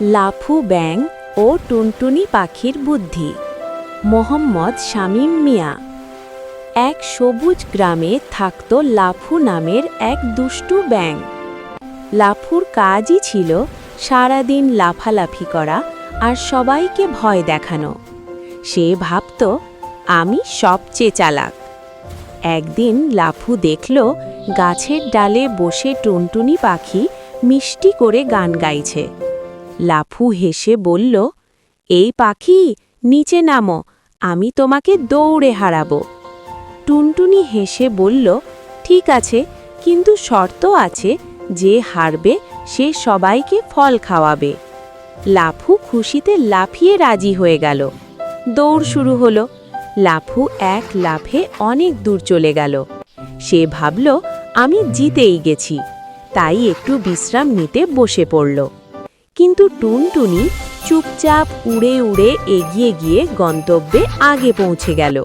লাফু ব্যাং ও টুনটুনি পাখির বুদ্ধি। মোহাম্মদ শামীম মিয়া। এক সবুজ গ্রামে থাকত লাফু নামের এক দুষ্টু ব্যাং লাফুর কাজই ছিল সারাদিন লাফালাফি করা আর সবাইকে ভয় দেখানো। সে ভাবত, আমি সবচেয়ে চালাক। একদিন লাফু দেখল, গাছের ডালে বসে টুনটুনি পাখি মিষ্টি করে গান গাইছে। লাফু হেসে বলল, এই পাখি, নিচে নামো, আমি তোমাকে দৌড়ে হারাব। টুনটুনি হেসে বলল, ঠিক আছে, কিন্তু শর্ত আছে, যে হারবে, সে সবাইকে ফল খাওয়াবে। লাফু খুশিতে লাফিয়ে রাজি হয়ে গেল। দৌড় শুরু হলো। লাফু এক লাফে অনেক দূর চলে গেল। সে ভাবল, আমি জিতেই গেছি। তাই একটু বিশ্রাম নিতে বসে পড়ল। কিন্তু টুনটুনি চুপচাপ উড়ে উড়ে এগিয়ে গিয়ে গন্তব্যে আগে পৌঁছে গেল।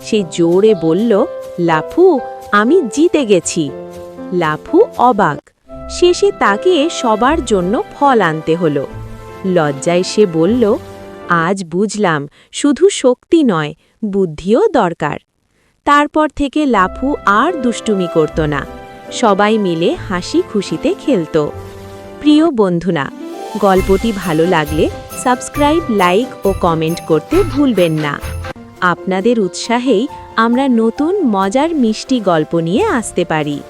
সে জোরে বলল, লাফু, আমি জিতে গেছি। লাফু অবাক। শেষে তাকে সবার জন্য ফল আনতে হলো। লজ্জায় সে বলল, আজ বুঝলাম, শুধু শক্তি নয়, বুদ্ধিও দরকার। তারপর থেকে লাফু আর দুষ্টুমি করত না। সবাই মিলে হাসি খুশিতে খেলত। প্রিয় বন্ধুরা গল্পটি ভালো লাগলে সাবস্ক্রাইব, লাইক ও কমেন্ট করতে ভুলবেন না। আপনাদের উৎসাহেই আমরা নতুন, মজার, মিষ্টি গল্প নিয়ে আসতে পারি।